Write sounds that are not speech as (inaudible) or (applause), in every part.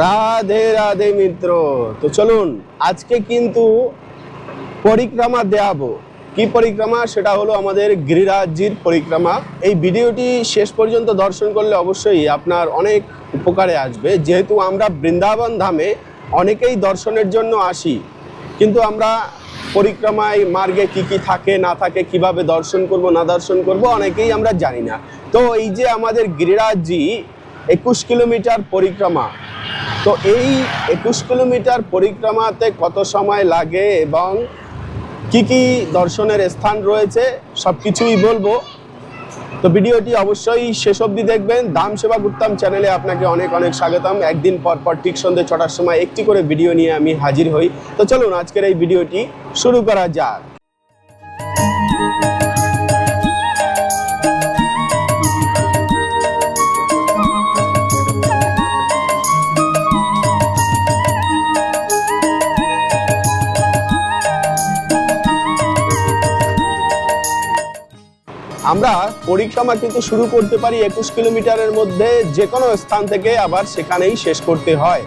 রাধে রাধে মিত্র। তো চলুন, আজকে কিন্তু পরিক্রমা দেখাবো। কি পরিক্রমা? সেটা হলো আমাদের গিরিরাজজির পরিক্রমা। এই ভিডিওটি শেষ পর্যন্ত দর্শন করলে অবশ্যই আপনার অনেক উপকারে আসবে। যেহেতু আমরা বৃন্দাবন ধামে অনেকেই দর্শনের জন্য আসি, কিন্তু আমরা পরিক্রমায় মার্গে কি কি থাকে, না থাকে, কীভাবে দর্শন করব, না দর্শন করব, অনেকেই আমরা জানি না। তো এই যে আমাদের গিরিরাজজি একুশ কিলোমিটার পরিক্রমা। তো এই একুশ কিলোমিটার পরিক্রমাতে কত সময় লাগে এবং কি কি দর্শনের স্থান রয়েছে সব কিছুই বলব। তো ভিডিওটি অবশ্যই শেষ অবধি দেখবেন। দাম সেবা গুত্তাম চ্যানেলে আপনাকে অনেক অনেক স্বাগতম। একদিন পর পর ঠিক সন্ধ্যে ছটার সময় একটি করে ভিডিও নিয়ে আমি হাজির হই। তো চলুন আজকের এই ভিডিওটি শুরু করা যাক। আমরা পরিক্রমা কিন্তু শুরু করতে পারি একুশ কিলোমিটারের মধ্যে যে কোনো স্থান থেকে আবার সেখানেই শেষ করতে হয়।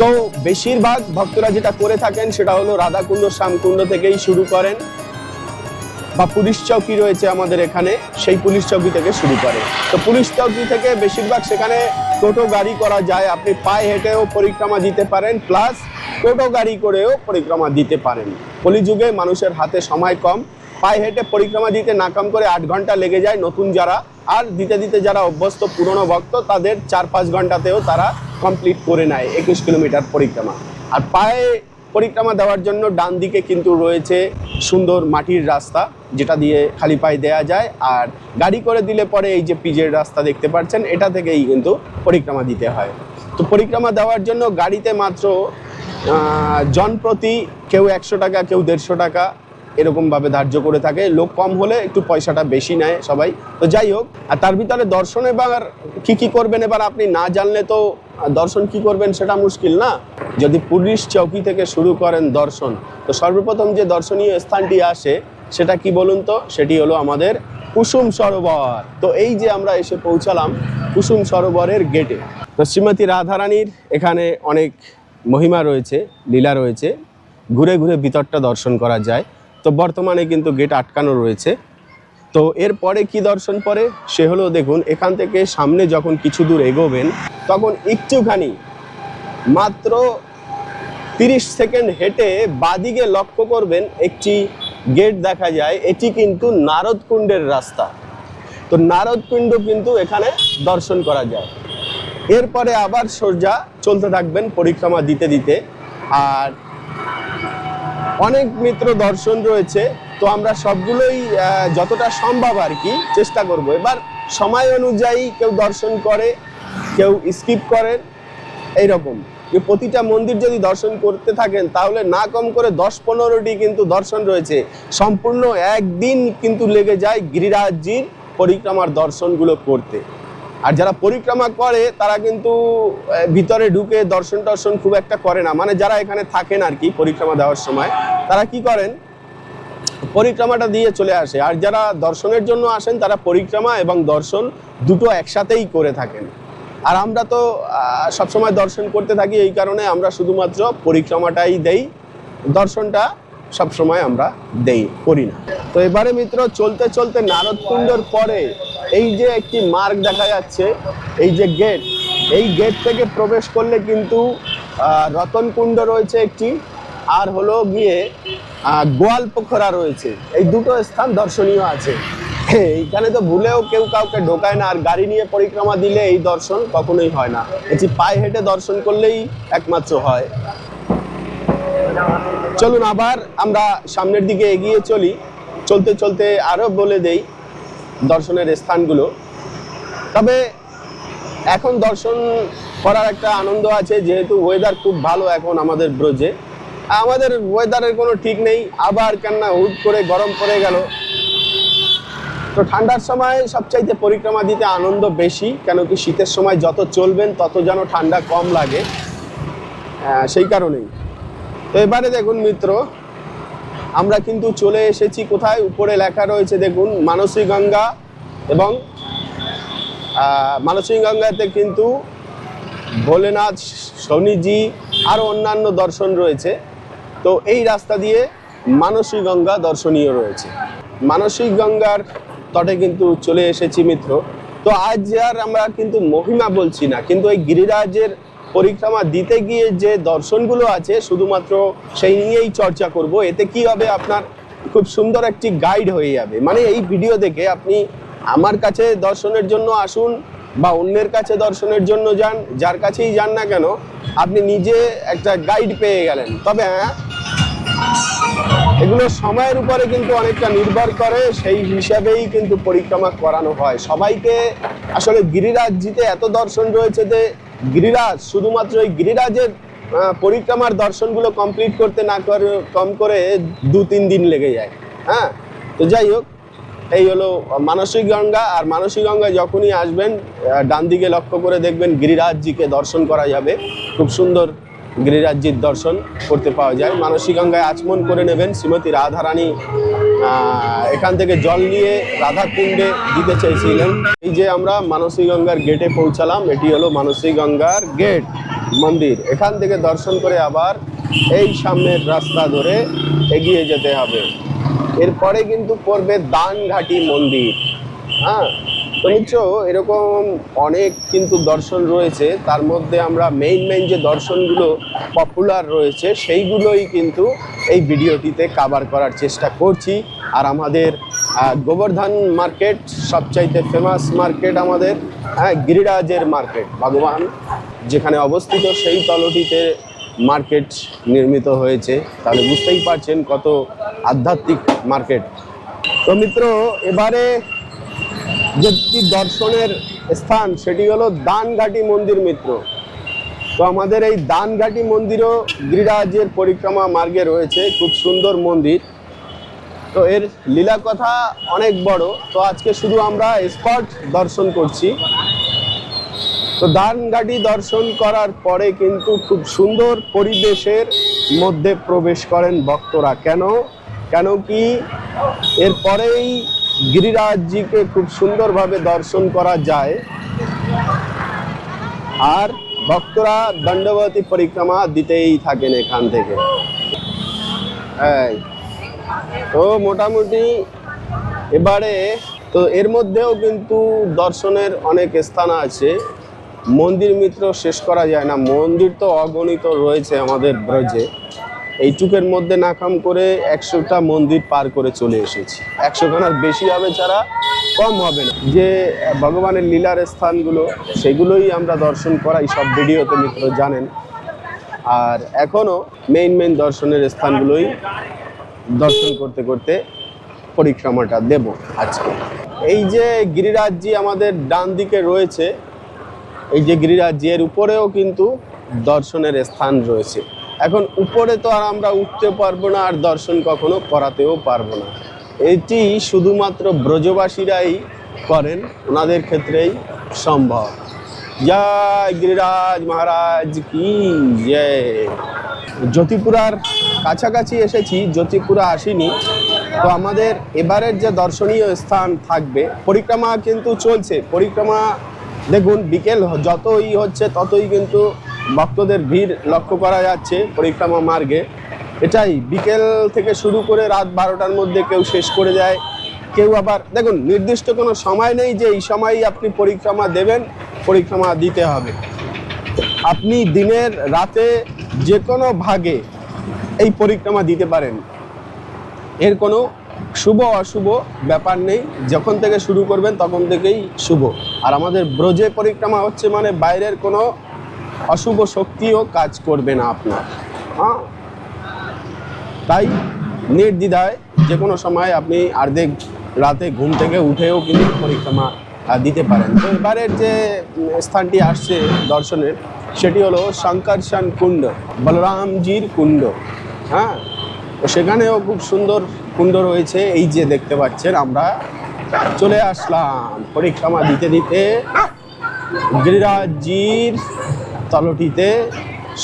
তো বেশিরভাগ ভক্তরা যেটা করে থাকেন সেটা হলো রাধাকুণ্ড, শ্যামকুণ্ড থেকেই শুরু করেন বা পুলিশ চৌকি রয়েছে আমাদের এখানে, সেই পুলিশ চৌকি থেকে শুরু করে। তো পুলিশ চৌকি থেকে বেশিরভাগ সেখানে টোটো গাড়ি করা যায়, আপনি পায়ে হেঁটেও পরিক্রমা দিতে পারেন, প্লাস টোটো গাড়ি করেও পরিক্রমা দিতে পারেন। কলিযুগে মানুষের হাতে সময় কম পায়ে হেঁটে পরিক্রমা দিতে নাকাম করে আট ঘণ্টা লেগে যায় নতুন যারা। আর দিতে দিতে যারা অভ্যস্ত পুরনো ভক্ত, তাদের চার পাঁচ ঘন্টাতেও তারা কমপ্লিট করে নেয় একুশ কিলোমিটার পরিক্রমা। আর পায়ে পরিক্রমা দেওয়ার জন্য ডান দিকে কিন্তু রয়েছে সুন্দর মাটির রাস্তা, যেটা দিয়ে খালি পায়ে দেওয়া যায়। আর গাড়ি করে দিলে পরে এই যে পিজের রাস্তা দেখতে পাচ্ছেন, এটা থেকেই কিন্তু পরিক্রমা দিতে হয়। তো পরিক্রমা দেওয়ার জন্য গাড়িতে মাত্র জনপ্রতি কেউ একশো টাকা, কেউ দেড়শো টাকা এরকমভাবে ধার্য করে থাকে। লোক কম হলে একটু পয়সাটা বেশি নেয় সবাই। তো যাই হোক, আর তার ভিতরে দর্শন এবার কি কি করবেন এবার আপনি না জানলে তো দর্শন কি করবেন সেটা মুশকিল না? যদি পুলিশ চৌকি থেকে শুরু করেন দর্শন, তো সর্বপ্রথম যে দর্শনীয় স্থানটি আসে, সেটা কি বলুন তো? সেটি হলো আমাদের কুসুম সরোবর। তো এই যে আমরা এসে পৌঁছালাম কুসুম সরোবরের গেটে তো শ্রীমতী রাধারানীর এখানে অনেক মহিমা রয়েছে, লীলা রয়েছে। ঘুরে ঘুরে ভিতরটা দর্শন করা যায়। তো বর্তমানে কিন্তু গেট আটকানো রয়েছে। তো এরপরে কি দর্শন পরে সে হলো দেখুন, এখান থেকে সামনে যখন কিছু দূর এগোবেন, তখন একটুখানি মাত্র তিরিশ সেকেন্ড হেঁটে বাদিকে লক্ষ্য করবেন একটি গেট দেখা যায়। এটি কিন্তু নারদকুণ্ডের রাস্তা। তো নারদকুণ্ড কিন্তু এখানে দর্শন করা যায়। এরপরে আবার সোজা চলতে থাকবেন, পরিক্রমা দিতে দিতে। আর অনেক মিত্র দর্শন রয়েছে, তো আমরা সবগুলোই যতটা সম্ভব আর কি চেষ্টা করব। এবার সময় অনুযায়ী কেউ দর্শন করে, কেউ স্কিপ করেন এইরকম। যে প্রতিটা মন্দির যদি দর্শন করতে থাকেন, তাহলে না কম করে দশ পনেরোটি কিন্তু দর্শন রয়েছে। সম্পূর্ণ একদিন কিন্তু লেগে যায় গিরিরাজজির পরিক্রমার দর্শনগুলো করতে। আর যারা পরিক্রমা করে, তারা কিন্তু ভিতরে ঢুকে দর্শন টর্শন খুব একটা করে না। মানে যারা এখানে থাকেন আর কি পরিক্রমা দেওয়ার সময়, তারা কি করেন? পরিক্রমাটা দিয়ে চলে আসে। আর যারা দর্শনের জন্য আসেন, তারা পরিক্রমা এবং দর্শন দুটো একসাথেই করে থাকেন। আর আমরা তো সবসময় দর্শন করতে থাকি, এই কারণে আমরা শুধুমাত্র পরিক্রমাটাই দেই। দর্শনটা সবসময় আমরা দেই, করি না। তো এবারে মিত্র, চলতে চলতে নারদকুণ্ডর পরে এই যে একটি মার্গ দেখা যাচ্ছে, এই যে গেট এই গেট থেকে প্রবেশ করলে কিন্তু রতনকুণ্ড রয়েছে একটি, আর হলো গিয়ে গোয়াল পোখরা রয়েছে। এই দুটো স্থান দর্শনীয় আছে। এইখানে তো ভুলেও কেউ কাউকে ঢোকায় না, আর গাড়ি নিয়ে পরিক্রমা দিলে এই দর্শন কখনোই হয় না। এটি পায়ে হেঁটে দর্শন করলেই একমাত্র হয়। চলুন আবার আমরা সামনের দিকে এগিয়ে চলি। চলতে চলতে আরও বলে দেই দর্শনের স্থানগুলো। তবে এখন দর্শন করার একটা আনন্দ আছে, যেহেতু ওয়েদার খুব ভালো এখন আমাদের ব্রজে। আমাদের ওয়েদারের কোনো ঠিক নেই, আবার কেননা হুট করে গরম পড়ে গেল। তো ঠান্ডার সময় সবচাইতে পরিক্রমা দিতে আনন্দ বেশি, কেন কি শীতের সময় যত চলবেন তত যেন ঠান্ডা কম লাগে। সেই কারণেই। তো এবারে দেখুন মিত্র, আমরা কিন্তু চলে এসেছি কোথায়? উপরে লেখা রয়েছে, দেখুন মানসী গঙ্গা এবং মানসী গঙ্গাতে কিন্তু ভোলেনাথ, শনিজি আরও অন্যান্য দর্শন রয়েছে। তো এই রাস্তা দিয়ে মানসী গঙ্গা দর্শনীয় রয়েছে। মানসিক গঙ্গার তটে কিন্তু চলে এসেছি মিত্র। তো আজ আর আমরা কিন্তু মহিমা বলছি না, কিন্তু এই গিরিরাজের পরিক্রমা দিতে গিয়ে যে দর্শনগুলো আছে, শুধুমাত্র সেই নিয়েই চর্চা করব। এতে কি হবে? আপনার খুব সুন্দর একটি গাইড হয়ে যাবে। মানে এই ভিডিও দেখে আপনি আমার কাছে দর্শনের জন্য আসুন বা অন্যের কাছে দর্শনের জন্য যান, যার কাছেই যান না কেন, আপনি নিজে একটা গাইড পেয়ে গেলেন। তবে হ্যাঁ এগুলো সময়ের উপরে কিন্তু অনেকটা নির্ভর করে, সেই হিসাবেই কিন্তু পরিক্রমা করানো হয়। সবাইকে আসলে গিরিরাজ জিতে এত দর্শন রয়েছে যে গিরিরাজ, শুধুমাত্র ওই গিরিরাজের পরিক্রমার দর্শনগুলো কমপ্লিট করতে না করে, কম করে দু, তিন দিন লেগে যায়। হ্যাঁ? তো যাই হোক, এই হলো মানসিক গঙ্গা আর মানসিক গঙ্গায় যখনই আসবেন ডান দিকে লক্ষ্য করে দেখবেন গিরিরাজজিকে দর্শন করা যাবে খুব সুন্দর গিরিরাজজির দর্শন করতে পাওয়া যায়। মানসিক গঙ্গায় আচমন করে নেবেন শ্রীমতী রাধারানী। এখান থেকে জল নিয়ে রাধা কুণ্ডে দিতে চাইছিলেন। এই যে আমরা মানসী গঙ্গার গেটে পৌঁছালাম, এটি হলো মানসী গঙ্গার গেট মন্দির। এখান থেকে দর্শন করে আবার এই সামনের রাস্তা ধরে এগিয়ে যেতে হবে। এরপরে কিন্তু পড়বে দানঘাটি মন্দির। হ্যাঁ তো এরকম অনেক কিন্তু দর্শন রয়েছে। তার মধ্যে আমরা মেইন মেইন যে দর্শনগুলো পপুলার রয়েছে, সেইগুলোই কিন্তু এই ভিডিওটিতে কাভার করার চেষ্টা করছি। আর আমাদের গোবর্ধন মার্কেট সবচাইতে ফেমাস মার্কেট আমাদের হ্যাঁ গিরিরাজের মার্কেট ভগবান। যেখানে অবস্থিত সেই তলটিতে মার্কেট নির্মিত হয়েছে। তাহলে বুঝতেই পারছেন কত আধ্যাত্মিক মার্কেট তো মিত্র, এবারে যেটি দর্শনের স্থান, সেটি হলো দানঘাটি মন্দির মিত্র। তো আমাদের এই দানঘাটি মন্দিরও গিরিরাজের পরিক্রমা মার্গে রয়েছে, খুব সুন্দর মন্দির। তো এর লীলা কথা অনেক বড়। তো আজকে শুধু আমরা স্পট দর্শন করছি। তো দানঘাটি দর্শন করার পরে কিন্তু খুব সুন্দর পরিবেশের মধ্যে প্রবেশ করেন ভক্তরা। কেন? কেন কি? এরপরেই গিরিরাজজিকে খুব সুন্দরভাবে দর্শন করা যায়। আর ভক্তরা দণ্ডবতী পরিক্রমা দিতেই থাকেন এখান থেকে। তো মোটামুটি এবারে, তো এর মধ্যেও কিন্তু দর্শনের অনেক স্থান আছে। মন্দির মিত্র শেষ করা যায় না। মন্দির তো অগণিত রয়েছে আমাদের ব্রজে। এইটুকের মধ্যে নাকাম করে একশোটা মন্দির পার করে চলে এসেছি। একশো খানার বেশি হবে ছাড়া কম হবে না। যে ভগবানের লীলার স্থানগুলো, সেগুলোই আমরা দর্শন করাই, সব ভিডিওতে মিত্র জানেন। আর এখনও মেইন মেইন দর্শনের স্থানগুলোই দর্শন করতে করতে পরিক্রমাটা দেব আজকে। এই যে গিরিরাজ্যি আমাদের ডান দিকে রয়েছে, এই যে গিরিরাজজি এর উপরেও কিন্তু দর্শনের স্থান রয়েছে। এখন উপরে তো আর আমরা উঠতে পারব না, আর দর্শন কখনো করাতেও পারব না। এটি শুধুমাত্র ব্রজবাসীরাই করেন, ওনাদের ক্ষেত্রেই সম্ভব। জয় গিরিরাজ মহারাজ কি জয়। জ্যোতিপুরার কাছাকাছি এসেছি, জ্যোতিপুরা আসিনি। তো আমাদের এবারের যে দর্শনীয় স্থান থাকবে, পরিক্রমা কিন্তু চলছে। পরিক্রমা দেখুন, বিকেল যতই হচ্ছে ততই কিন্তু ভক্তদের ভিড় লক্ষ্য করা যাচ্ছে পরিক্রমা মার্গে। এটাই বিকেল থেকে শুরু করে রাত বারোটার মধ্যে কেউ শেষ করে যায়, কেউ আবার, দেখুন, নির্দিষ্ট কোনো সময় নেই যে এই সময়ই আপনি পরিক্রমা দেবেন, পরিক্রমা দিতে হবে। আপনি দিনের রাতে যে কোনো ভাগে এই পরিক্রমা দিতে পারেন। এর কোনো শুভ অশুভ ব্যাপার নেই, যখন থেকে শুরু করবেন তখন থেকেই শুভ। আর আমাদের ব্রজে পরিক্রমা হচ্ছে মানে বাইরের কোনো অশুভ শক্তিও কাজ করবে না আপনার। হ্যাঁ? তাই নির্দ্বিধায় যে কোনো সময় আপনি অর্ধেক রাতে ঘুম থেকে উঠেও কিন্তু পরিক্রমা দিতে পারেন। তো এবারের যে স্থানটি আসছে দর্শনের, সেটি হলো শঙ্করশন কুণ্ড, বলরামজির কুণ্ড। হ্যাঁ? তো সেখানেও খুব সুন্দর কুণ্ড রয়েছে, এই যে দেখতে পাচ্ছেন আমরা। চলে আসলাম পরিক্রমা দিতে দিতে। গিরিরাজজির তলটিতে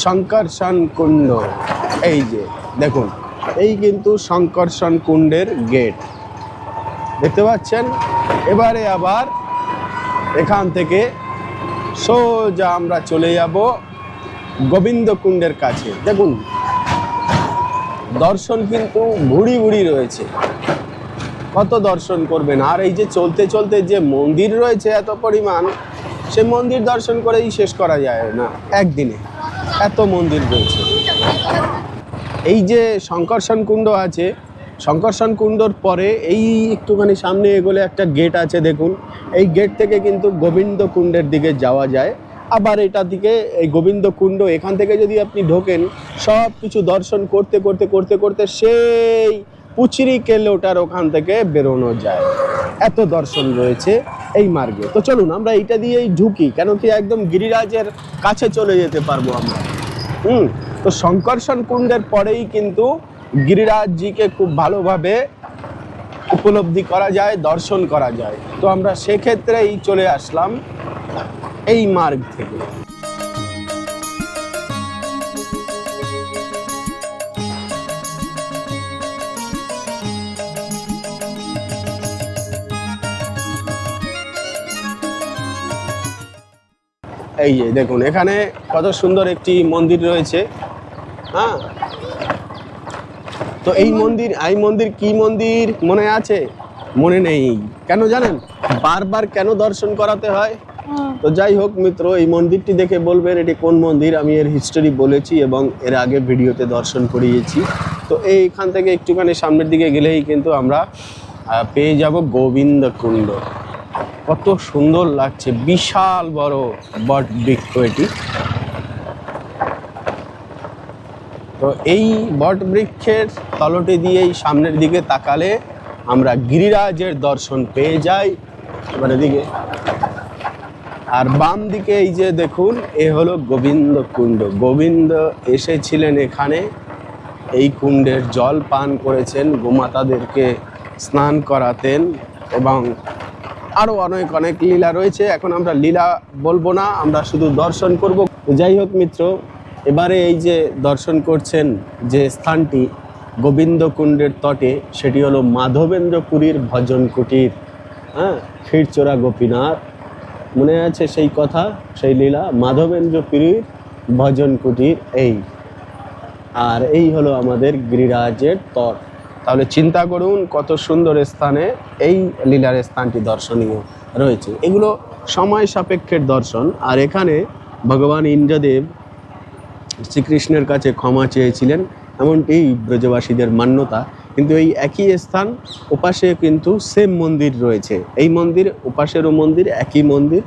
শঙ্কর্ষণ কুণ্ড। এই যে, দেখুন, এই কিন্তু শঙ্কর্ষণ কুণ্ডের গেট। দেখতে পাচ্ছেন? এবারে আবার এখান থেকে সোজা আমরা চলে যাব গোবিন্দ কুণ্ডের কাছে। দেখুন, দর্শন কিন্তু ভুড়ি ভুড়ি রয়েছে। কত দর্শন করবেন? আর এই যে চলতে চলতে যে মন্দির রয়েছে এত পরিমাণ সে মন্দির দর্শন করেই শেষ করা যায় না, একদিনে। এত মন্দির রয়েছে এই যে শঙ্কর্ষণ কুণ্ড আছে শঙ্কর্ষণ কুণ্ডর পরে এই একটুখানি সামনে এগোলে একটা গেট আছে দেখুন। এই গেট থেকে কিন্তু গোবিন্দ কুণ্ডের দিকে যাওয়া যায়। আবার এটা দিকে এই গোবিন্দ কুণ্ড, এখান থেকে যদি আপনি ঢোকেন সব কিছু দর্শন করতে করতে করতে করতে সেই পুচিরি কেলোটার ওখান থেকে বেরোনো যায়। এত দর্শন রয়েছে এই মার্গে। তো চলুন, আমরা এইটা দিয়েই ঢুকি, কেন কি একদম গিরিরাজের কাছে চলে যেতে পারব আমরা। হুম, তো শঙ্কর্ষণ কুণ্ডের পরেই কিন্তু গিরিরাজজিকে খুব ভালোভাবে উপলব্ধি করা যায়, দর্শন করা যায়। তো আমরা সেক্ষেত্রেই চলে আসলাম এই মার্গ থেকে। এই যে দেখুন এখানে কত সুন্দর একটি মন্দির রয়েছে। হ্যাঁ? তো এই মন্দির এই মন্দির কি মন্দির মনে আছে? মনে নেই। কেন জানেন? বারবার কেন দর্শন করাতে হয়? তো যাই হোক মিত্র এই মন্দিরটি দেখে বলবেন এটি কোন মন্দির? আমি এর হিস্টোরি বলেছি এবং এর আগে ভিডিওতে দর্শন করিয়েছি। তো এইখান থেকে একটুখানি সামনের দিকে গেলেই কিন্তু আমরা পেয়ে যাব গোবিন্দ কুণ্ড কত সুন্দর লাগছে, বিশাল বড় বট বৃক্ষ এটি তো এই বট বৃক্ষের তলটি দিয়েই সামনের দিকে তাকালে আমরা গিরিরাজের দর্শন পেয়ে যাই এবার দিকে। আর বাম দিকে এই যে দেখুন, এ হলো গোবিন্দ কুণ্ড। গোবিন্দ এসেছিলেন এখানে, এই কুণ্ডের জল পান করেছেন, গোমাতাদেরকে স্নান করাতেন এবং আরও অনেক অনেক লীলা রয়েছে। এখন আমরা লীলা বলব না, আমরা শুধু দর্শন করব। যাই হোক মিত্র, এবারে এই যে দর্শন করছেন যে স্থানটি গোবিন্দ কুণ্ডের তটে, সেটি হলো মাধবেন্দ্র পুরীর ভজন কুটির। হ্যাঁ ক্ষীরচোরা গোপীনাথ। মনে আছে সেই কথা, সেই লীলা? মাধবেন্দ্র পুরীর ভজন কুটির, এই। আর এই হলো আমাদের গিরিরাজের তট। তাহলে চিন্তা করুন কত সুন্দর স্থানে এই লীলার স্থানটি দর্শনীয় রয়েছে। এগুলো সময় সাপেক্ষের দর্শন, আর এখানে ভগবান ইন্দ্রদেব শ্রীকৃষ্ণের কাছে ক্ষমা চেয়েছিলেন, এমনটি ব্রজবাসীদের মান্যতা। কিন্তু এই একই স্থান, ওপাশে কিন্তু সেম মন্দির রয়েছে। এই মন্দির, ওপাশেরও মন্দির, একই মন্দির।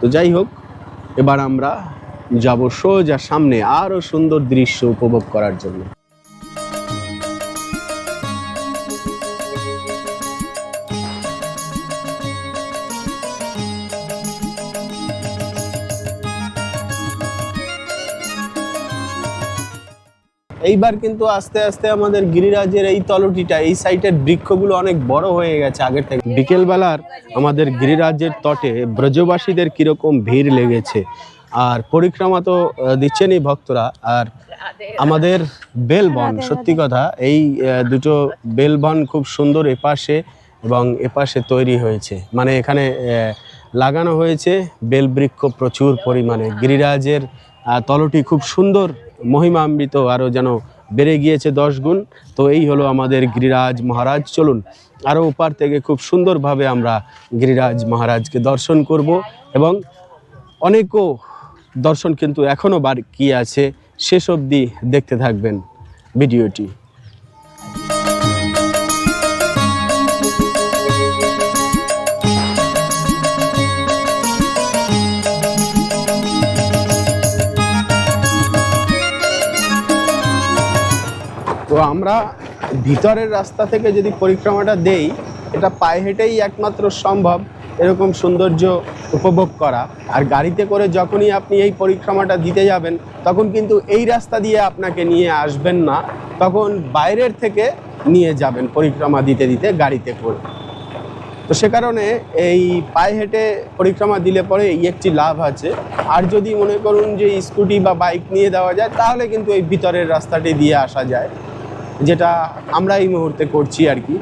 তো যাই হোক, এবার আমরা যাব সোজা সামনে আরও সুন্দর দৃশ্য উপভোগ করার জন্য। এইবার কিন্তু আস্তে আস্তে আমাদের গিরিরাজের এই তলটিটা এই সাইটের বৃক্ষগুলো অনেক বড় হয়ে গেছে আগের থেকে। বিকেলবেলার আমাদের গিরিরাজের তটে ব্রজবাসীদের কীরকম ভিড় লেগেছে। আর পরিক্রমা তো দিচ্ছেনই ভক্তরা। আর আমাদের বেলবন সত্যি কথা এই দুটো বেলবন খুব সুন্দর এপাশে এবং এপাশে তৈরি হয়েছে। মানে এখানে লাগানো হয়েছে বেলবৃক্ষ প্রচুর পরিমাণে। গিরিরাজের তলটি খুব সুন্দর মহিমান্বিত আরও যেন বেড়ে গিয়েছে দশ গুণ, তো এই হলো আমাদের গিরিরাজ মহারাজ। চলুন আরও ওপার থেকে খুব সুন্দরভাবে আমরা গিরিরাজ মহারাজকে দর্শন করব এবং অনেকও দর্শন কিন্তু এখনও বার বাকি আছে, শেষ অবধি দেখতে থাকবেন ভিডিওটি। আমরা ভিতরের রাস্তা থেকে যদি পরিক্রমাটা দেই, এটা পায়ে হেঁটেই একমাত্র সম্ভব এরকম সৌন্দর্য উপভোগ করা। আর গাড়িতে করে যখনই আপনি এই পরিক্রমাটা দিতে যাবেন, তখন কিন্তু এই রাস্তা দিয়ে আপনাকে নিয়ে আসবেন না। তখন বাইরের থেকে নিয়ে যাবেন পরিক্রমা দিতে দিতে গাড়িতে করে। তো সে কারণে এই পায়ে হেঁটে পরিক্রমা দিলে পরে এই একটি লাভ আছে। আর যদি মনে করুন যে স্কুটি বা বাইক নিয়ে দেওয়া যায়, তাহলে কিন্তু এই ভিতরের রাস্তাটি দিয়ে আসা যায়। যেটা আমরা এই মুহূর্তে করছি আর কি।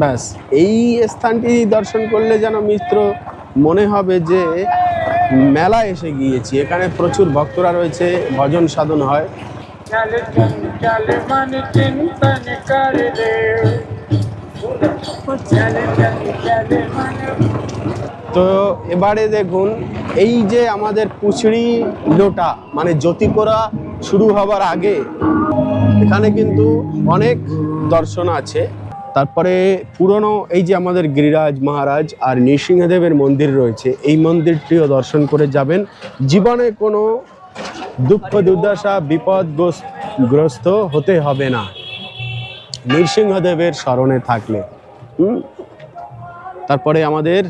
ব্যাস, এই স্থানটি দর্শন করলে যেন মিত্র মনে হবে যে মেলা এসে গিয়েছি। এখানে প্রচুর ভক্তরা রয়েছে, ভজন সাধন হয়। তো এবারে দেখুন, এই যে আমাদের পুচড়ি লোটা মানে জ্যোতিপোরা শুরু হবার আগে এখানে কিন্তু অনেক দর্শন আছে। তারপরে পুরনো এই যে আমাদের গিরিরাজ মহারাজ আর নৃসিংহদেবের মন্দির রয়েছে, এই মন্দিরটিও দর্শন করে যাবেন। জীবনে কোনো দুঃখ, দুর্দশা, বিপদ গ্রস্ত হতে হবে না। নৃসিংহদেবের স্মরণে থাকলে। তারপরে আমাদের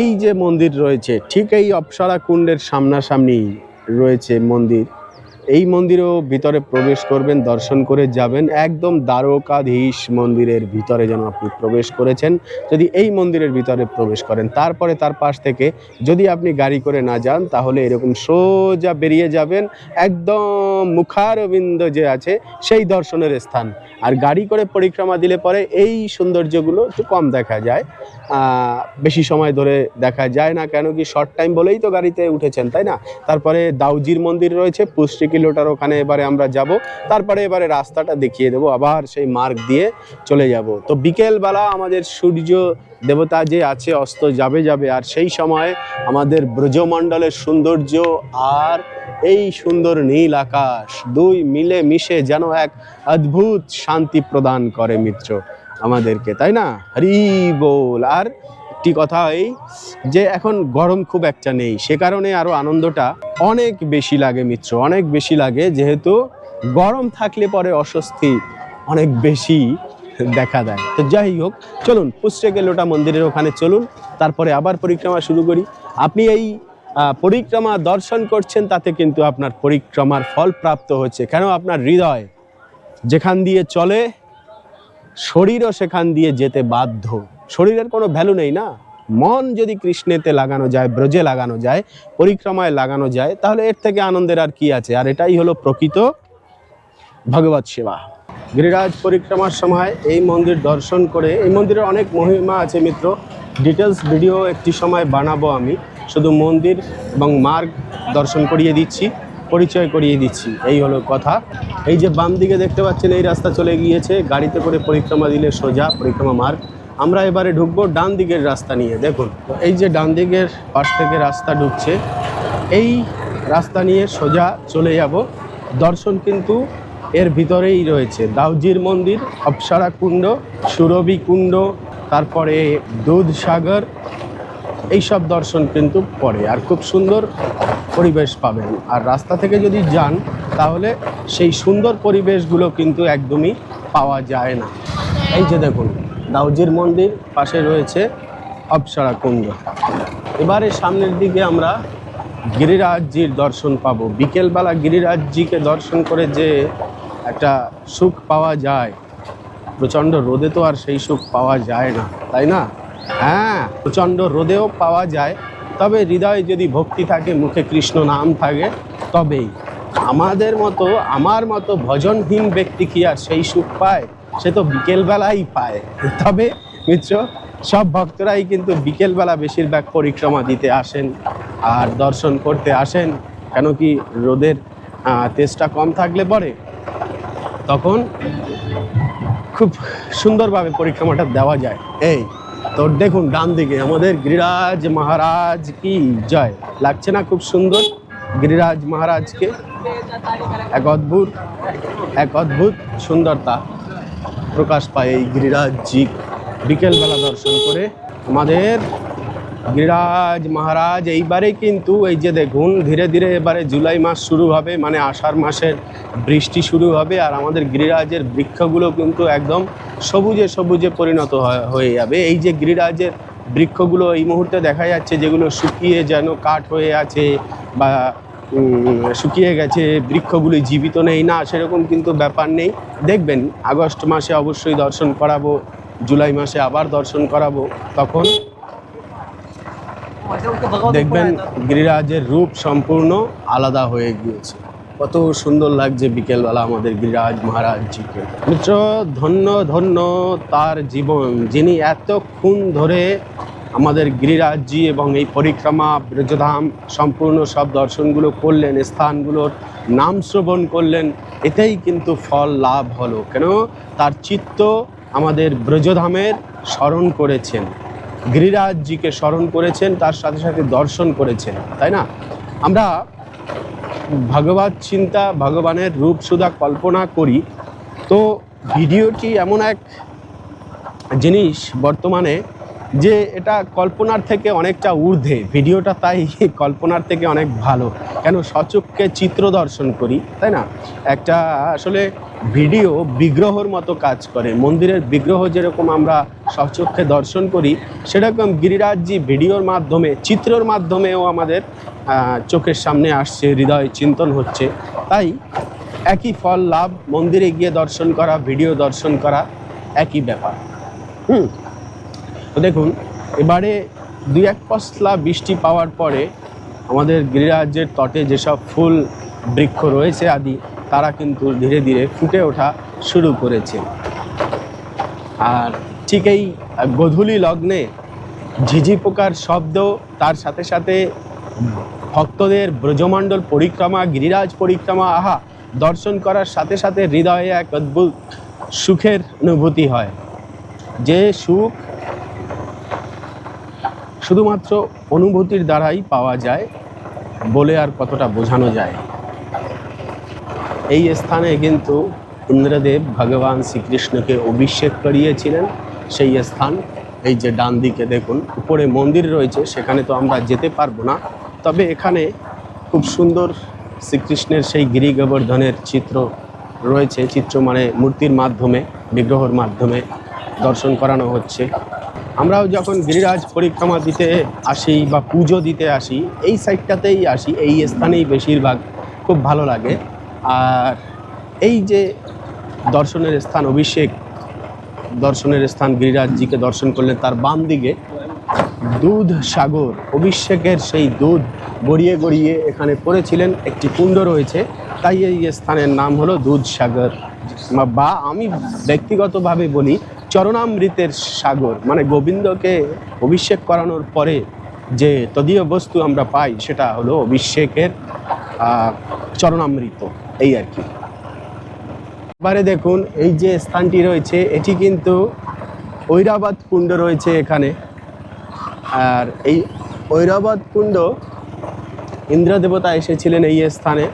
এই যে মন্দির রয়েছে, ঠিক এই অপ্সরা কুণ্ডের সামনাসামনি রয়েছে মন্দির। এই মন্দিরেও ভিতরে প্রবেশ করবেন, দর্শন করে যাবেন। একদম দ্বারকাধীশ মন্দিরের ভিতরে যেন আপনি প্রবেশ করেছেন। যদি এই মন্দিরের ভিতরে প্রবেশ করেন, তারপরে তার পাশ থেকে যদি আপনি গাড়ি করে না যান, তাহলে এরকম সোজা বেরিয়ে যাবেন। একদম মুখারবিন্দ যে আছে, সেই দর্শনের স্থান। আর গাড়ি করে পরিক্রমা দিলে পরে এই সৌন্দর্যগুলো একটু কম দেখা যায়। বেশি সময় ধরে দেখা যায় না কেন কি শর্ট টাইম বলেই তো গাড়িতে উঠেছেন, তাই না? তারপরে দাউজির মন্দির রয়েছে পুষ্টি কিলোটার ওখানে এবারে আমরা যাব। তারপরে এবারে রাস্তাটা দেখিয়ে দেবো, আবার সেই মার্গ দিয়ে চলে যাব। তো বিকেলবেলা আমাদের সূর্য দেবতা যে আছে, অস্ত যাবে যাবে, আর সেই সময় আমাদের ব্রজমণ্ডলের সৌন্দর্য আর এই সুন্দর নীল আকাশ দুই মিলে মিশে যেন এক অদ্ভুত শান্তি প্রদান করে মিত্র আমাদেরকে, তাই না? হরি বল। আর একটি কথা এই যে এখন গরম খুব একটা নেই। সে কারণে আরও আনন্দটা অনেক বেশি লাগে মিত্র, অনেক বেশি লাগে যেহেতু গরম থাকলে পরে অস্বস্তি অনেক বেশি দেখা দেয়। তো যাই হোক, চলুন পুষ্টেকে লোটা মন্দিরের ওখানে চলুন, তারপরে আবার পরিক্রমা শুরু করি। আপনি এই পরিক্রমা দর্শন করছেন তাতে কিন্তু আপনার পরিক্রমার ফল প্রাপ্ত হচ্ছে। কেন? আপনার হৃদয় যেখান দিয়ে চলে, শরীরও সেখান দিয়ে যেতে বাধ্য। শরীরের কোনো ভ্যালু নেই না? মন যদি কৃষ্ণেতে লাগানো যায়, ব্রজে লাগানো যায়, পরিক্রমায় লাগানো যায়, তাহলে এর থেকে আনন্দের আর কি আছে? আর এটাই হলো প্রকৃত ভগবত সেবা। গিরিরাজ পরিক্রমার সময় এই মন্দির দর্শন করে, এই মন্দিরের অনেক মহিমা আছে মিত্র। ডিটেলস ভিডিও একটি সময় বানাবো আমি। শুধু মন্দির এবং মার্গ দর্শন করিয়ে দিচ্ছি, পরিচয় করিয়ে দিচ্ছি। এই হলো কথা। এই যে বাম দিকে দেখতে পাচ্ছেন, এই রাস্তা চলে গিয়েছে। গাড়িতে করে পরিক্রমা দিলে সোজা পরিক্রমা মার্গ। আমরা এবারে ঢুকবো ডান দিকের রাস্তা নিয়ে, দেখুন। এই যে ডান দিকের পাশ থেকে রাস্তা ঢুকছে, এই রাস্তা নিয়ে সোজা চলে যাব। দর্শন কিন্তু এর ভিতরেই রয়েছে। দাউজির মন্দির, অপসারা কুণ্ড, সুরভি কুণ্ড, তারপরে দুধসাগর, এইসব দর্শন কিন্তু পড়ে। আর খুব সুন্দর পরিবেশ পাবেন। আর রাস্তা থেকে যদি যান, তাহলে সেই সুন্দর পরিবেশগুলো কিন্তু একদমই পাওয়া যায় না। এই যে দেখুন দাউজির মন্দির পাশে রয়েছে অপ্সরা কুণ্ড। এবারে সামনের দিকে আমরা গিরিরাজজির দর্শন পাবো। বিকেলবেলা গিরিরাজজিকে দর্শন করে যে একটা সুখ পাওয়া যায়, প্রচণ্ড রোদে তো আর সেই সুখ পাওয়া যায় না, তাই না? হ্যাঁ প্রচণ্ড রোদেও পাওয়া যায়। তবে হৃদয়ে যদি ভক্তি থাকে, মুখে কৃষ্ণ নাম থাকে, তবেই। আমাদের মতো, আমার মতো ভজনহীন ব্যক্তি কি আর সেই সুখ পায়? সে তো বিকেলবেলাই পায়। তবে মিত্র, সব ভক্তরাই কিন্তু বিকেলবেলা বেশিরভাগ পরিক্রমা দিতে আসেন আর দর্শন করতে আসেন, কেন কি রোদের তেজটা কম থাকলে পরে? তখন খুব সুন্দরভাবে পরিক্রমাটা দেওয়া যায়। এই তো দেখুন ডান দিকে আমাদের গিরিরাজ মহারাজ কি জয়। লাগছে না খুব সুন্দর? গিরিরাজ মহারাজকে? এক অদ্ভুত এক অদ্ভুত সুন্দরতা। প্রকাশ পায় এই গিরিরাজজি বিকেলবেলা দর্শন করে। আমাদের গিরিরাজ মহারাজ এইবারে কিন্তু এই যে দেখুন, ধীরে ধীরে এবারে জুলাই মাস শুরু হবে মানে আষাঢ় মাসের বৃষ্টি শুরু হবে, আর আমাদের গিরিরাজের বৃক্ষগুলো কিন্তু একদম সবুজে সবুজে পরিণত হয়ে যাবে। এই যে গিরিরাজের বৃক্ষগুলো এই মুহূর্তে দেখা যাচ্ছে, যেগুলো শুকিয়ে যেন কাঠ হয়ে আছে বা শুকিয়ে গেছে, বৃক্ষগুলি জীবিত নেই, না, সেরকম কিন্তু ব্যাপার নেই। দেখবেন, আগস্ট মাসে অবশ্যই দর্শন করাবো, জুলাই মাসে আবার দর্শন করাবো, তখন দেখবেন গিরিরাজের রূপ সম্পূর্ণ আলাদা হয়ে গিয়েছে। কত সুন্দর লাগছে বিকেলবেলা আমাদের গিরিরাজ মহারাজজিকে। মিত্র, ধন্য ধন্য তার জীবন, যিনি এতক্ষণ ধরে আমাদের গিরিরাজজি এবং এই পরিক্রমা, ব্রজধাম সম্পূর্ণ সব দর্শনগুলো করলেন, স্থানগুলোর নাম শ্রবণ করলেন, এতেই কিন্তু ফল লাভ হলো। কেন? তার চিত্ত আমাদের ব্রজধামের স্মরণ করেছেন। গিরিরাজজিকে স্মরণ করেছেন, তার সাথে সাথে দর্শন করেছেন, তাই না? আমরা ভগবত চিন্তা, ভগবানের রূপ সুধা কল্পনা করি। তো ভিডিওটি এমন এক জিনিস বর্তমানে যে এটা কল্পনার থেকে অনেকটা ঊর্ধ্বে। ভিডিওটা তাই (laughs) কল্পনার থেকে অনেক ভালো। কেন সচক্ষে চিত্র দর্শন করি, তাই না? একটা আসলে ভিডিও বিগ্রহর মতো কাজ করে। মন্দিরের বিগ্রহ যেরকম আমরা সচক্ষে দর্শন করি, সেরকম গিরিরাজজি ভিডিওর মাধ্যমে, চিত্রর মাধ্যমেও আমাদের চোখের সামনে আসছে, হৃদয় চিন্তন হচ্ছে। তাই একই ফল লাভ, মন্দিরে গিয়ে দর্শন করা, ভিডিও দর্শন করা একই ব্যাপার। হুম? তো দেখুন, এবারে দুই এক পশলা বৃষ্টি পাওয়ার পরে আমাদের গিরিরাজ্যের তটে যেসব ফুল, বৃক্ষ রয়েছে আদি, তারা কিন্তু ধীরে ধীরে ফুটে ওঠা শুরু করেছে। আর ঠিক এই গধূলি লগ্নে ঝিঝি পোকার শব্দ তার সাথে সাথে ভক্তদের ব্রজমণ্ডল পরিক্রমা, গিরিরাজ পরিক্রমা, আহা, দর্শন করার সাথে সাথে হৃদয়ে এক অদ্ভুত সুখের অনুভূতি হয়। যে সুখ শুধুমাত্র অনুভূতির দ্বারাই পাওয়া যায় বলে আর কতটা বোঝানো যায়। এই স্থানে কিন্তু ইন্দ্রদেব ভগবান শ্রীকৃষ্ণকে অভিষেক করিয়েছিলেন। সেই স্থান, এই যে ডান দিকে দেখুন, উপরে মন্দির রয়েছে, সেখানে তো আমরা যেতে পারব না। তবে এখানে খুব সুন্দর শ্রীকৃষ্ণের সেই গিরি গোবর্ধনের চিত্র রয়েছে। চিত্র মানে মূর্তির মাধ্যমে, বিগ্রহর মাধ্যমে দর্শন করানো হচ্ছে। আমরাও যখন গিরিরাজ পরিক্রমা দিতে আসি বা পুজো দিতে আসি, এই সাইডটাতেই আসি, এই স্থানেই বেশিরভাগ খুব ভালো লাগে। আর এই যে দর্শনের স্থান, অভিষেক দর্শনের স্থান, গিরিরাজজিকে দর্শন করলেন তার বাম দিকে, দুধ সাগর, অভিষেকের সেই দুধ গড়িয়ে গড়িয়ে এখানে পড়েছিলেন, একটি কুণ্ড রয়েছে, তাই এই স্থানের নাম হলো দুধ সাগর। বা আমি ব্যক্তিগতভাবে বলি চরণামৃতের সাগর মানে গোবিন্দকে অভিষেক করানোর পরে যে তদীয় বস্তু আমরা পাই, সেটা হলো অভিষেকের চরণামৃত, এই আর কি। এবারে দেখুন, এই যে স্থানটি রয়েছে, এটি কিন্তু ঐরাবাদ কুণ্ড রয়েছে এখানে। আর এই ঐরাবাদ কুণ্ড ইন্দ্রদেবতা এসেছিলেন এই স্থানে।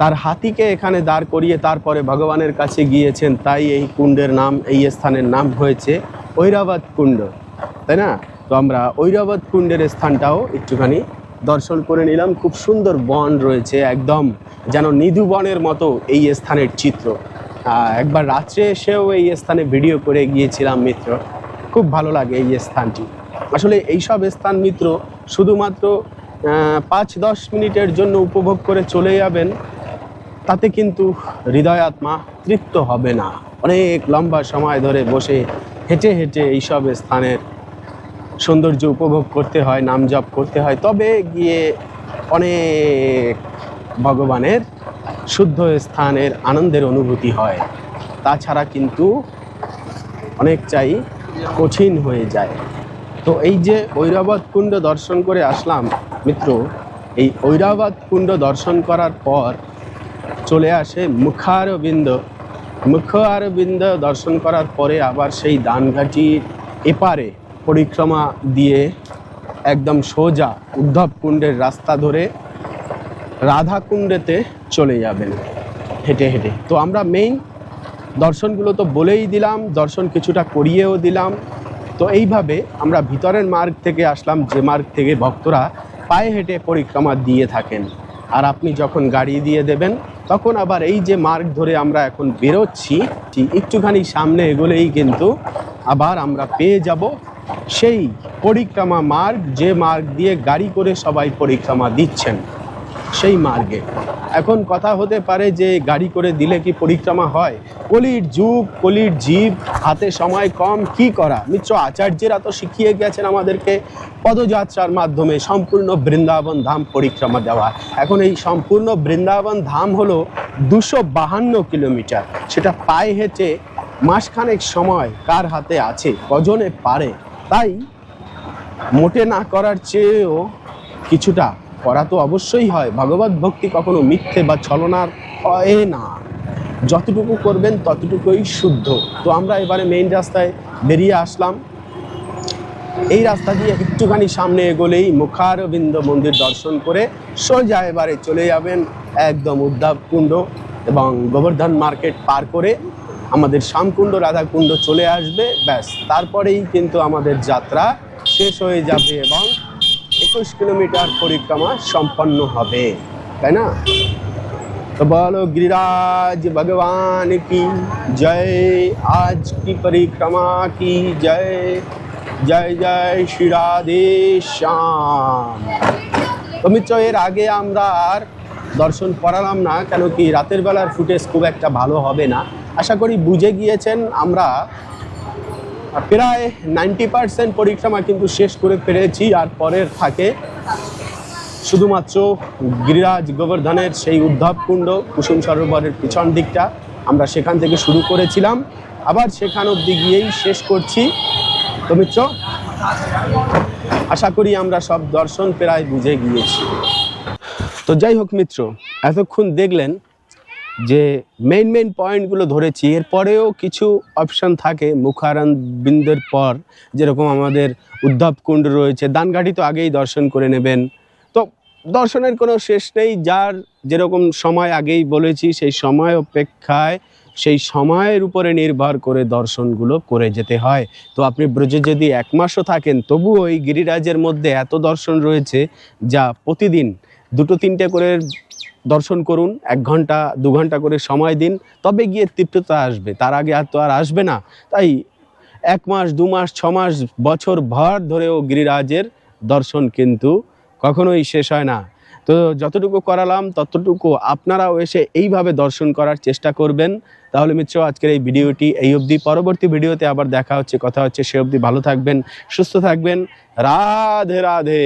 তার হাতিকে এখানে দাঁড় করিয়ে তারপরে ভগবানের কাছে গিয়েছেন। তাই এই কুণ্ডের নাম, এই স্থানের নাম হয়েছে ঐরাবাদ কুণ্ড। তাই না? তো আমরা ঐরাবাদ কুণ্ডের স্থানটাও একটুখানি দর্শন করে নিলাম। খুব সুন্দর বন রয়েছে, একদম যেন নিধু বনের মতো এই স্থানের চিত্র। একবার রাত্রে এসেও এই স্থানে ভিডিও করে গিয়েছিলাম মিত্র। খুব ভালো লাগে এই স্থানটি। আসলে এইসব স্থান মিত্র শুধুমাত্র পাঁচ দশ মিনিটের জন্য উপভোগ করে চলে যাবেন। তাতে কিন্তু হৃদয় আত্মা তৃপ্ত হবে না। অনেক লম্বা সময় ধরে বসে হেঁটে হেঁটে এইসব স্থানের সৌন্দর্য উপভোগ করতে হয়, নাম জপ করতে হয়। তবে গিয়ে অনেক ভগবানের শুদ্ধ স্থানের আনন্দের অনুভূতি হয়। তাছাড়া কিন্তু অনেক চাই কঠিন হয়ে যায়। তো এই যে ঐরাবত কুণ্ড দর্শন করে আসলাম, মিত্র, এই ঐরাবত কুণ্ড দর্শন করার পর চলে আসে মুখারবিন্দ। মুখ আরবিন্দ দর্শন করার পরে আবার সেই দানঘাটির এপারে পরিক্রমা দিয়ে একদম সোজা উদ্ধব কুণ্ডের রাস্তা ধরে রাধা কুণ্ডেতে চলে যাবেন হেঁটে হেঁটে। তো আমরা মেইন দর্শনগুলো তো বলেই দিলাম, দর্শন কিছুটা করিয়েও দিলাম। তো এইভাবে আমরা ভিতরের মার্গ থেকে আসলাম, যে মার্গ থেকে ভক্তরা পায়ে হেঁটে পরিক্রমা দিয়ে থাকেন। আর আপনি যখন গাড়ি দিয়ে দেবেন তখন আবার এই যে মার্গ ধরে আমরা এখন বেরোচ্ছি একটুখানি সামনে এগোলেই কিন্তু আবার আমরা পেয়ে যাব সেই পরিক্রমা মার্গ, যে মার্গ দিয়ে গাড়ি করে সবাই পরিক্রমা দিচ্ছেন। সেই মার্গে। এখন কথা হতে পারে যে গাড়ি করে দিলে কি পরিক্রমা হয়? কলির যুগ, কলির জীব, হাতে সময় কম, কি করা? মিত্র আচার্যেরা তো শিখিয়ে গেছেন আমাদেরকে পদযাত্রার মাধ্যমে সম্পূর্ণ বৃন্দাবন ধাম পরিক্রমা দেওয়া। এখন এই সম্পূর্ণ বৃন্দাবন ধাম হলো দুশো বাহান্ন কিলোমিটার। সেটা পায়ে হেঁটে মাসখানেক সময় কার হাতে আছে, কজনে পারে? তাই মোটে না করার চেয়েও কিছুটা করা তো অবশ্যই হয়। ভগবত ভক্তি কখনো মিথ্যে বা ছলনার হয় না। যতটুকু করবেন ততটুকুই শুদ্ধ। তো আমরা এবারে মেইন রাস্তায় বেরিয়ে আসলাম। এই রাস্তা দিয়ে একটুখানি সামনে এগোলেই মুখারবিন্দ মন্দির দর্শন করে সোজা এবারে চলে যাবেন একদম উদ্যাপ কুণ্ড এবং গোবর্ধন মার্কেট পার করে আমাদের শ্যামকুণ্ড, রাধাকুণ্ড চলে আসবে। ব্যাস, তারপরেই কিন্তু আমাদের যাত্রা শেষ হয়ে যাবে এবং একুশ কিলোমিটার পরিক্রমা সম্পন্ন হবে তাই না তো বলো गिरिराज भगवान की जय आज की परिक्रमा की जय জয় জয় শ্রী রাধে শ্যাম তো মিত্র এর আগে আমরা আর দর্শন করালাম না কেন কি রাতের বেলার ফুটেজ খুব একটা ভালো হবে না আশা করি বুঝে গিয়েছেন আমরা প্রায় নাইনটি পার্সেন্ট পরিক্রমা কিন্তু শেষ করে ফেলেছি আর পরের থাকে শুধুমাত্র গিরিরাজ গোবর্ধনের সেই উদ্ধব কুণ্ড, কুসুম সরোবরের পিছন দিকটা আমরা সেখান থেকে শুরু করেছিলাম। আবার সেখান অবধি গিয়েই শেষ করছি। তো মিত্র, আশা করি আমরা সব দর্শন প্রায় বুঝে গিয়েছি। তো যাই হোক মিত্র, এতক্ষণ দেখলেন যে মেইন মেইন পয়েন্টগুলো ধরেছি, এরপরেও কিছু অপশন থাকে মুখারান বিন্দের পর, যেরকম আমাদের উদ্ধব কুণ্ড রয়েছে দানঘাটি তো আগেই দর্শন করে নেবেন। তো দর্শনের কোনো শেষ নেই, যার যেরকম সময় আগেই বলেছি, সেই সময় অপেক্ষায়, সেই সময়ের উপরে নির্ভর করে দর্শনগুলো করে যেতে হয়। তো আপনি ব্রজে যদি এক মাসও থাকেন, তবুও এই গিরিরাজের মধ্যে এত দর্শন রয়েছে, যা প্রতিদিন দুটো, তিনটে করে দর্শন করুন, এক ঘণ্টা, দু ঘণ্টা করে সময় দিন, তবে গিয়ে তৃপ্ততা আসবে। তার আগে আর তো আর আসবে না। তাই এক মাস, দু মাস, ছ মাস, বছর ভর ধরেও গিরিরাজের দর্শন কিন্তু কখনোই শেষ হয় না। তো যতটুকু করালাম, ততটুকু আপনারাও এসে এইভাবে দর্শন করার চেষ্টা করবেন। তাহলে মিত্র, আজকের এই ভিডিওটি এই অবধি। পরবর্তী ভিডিওতে আবার দেখা হচ্ছে, কথা হচ্ছে সে অবধি। ভালো থাকবেন, সুস্থ থাকবেন। রাধে রাধে।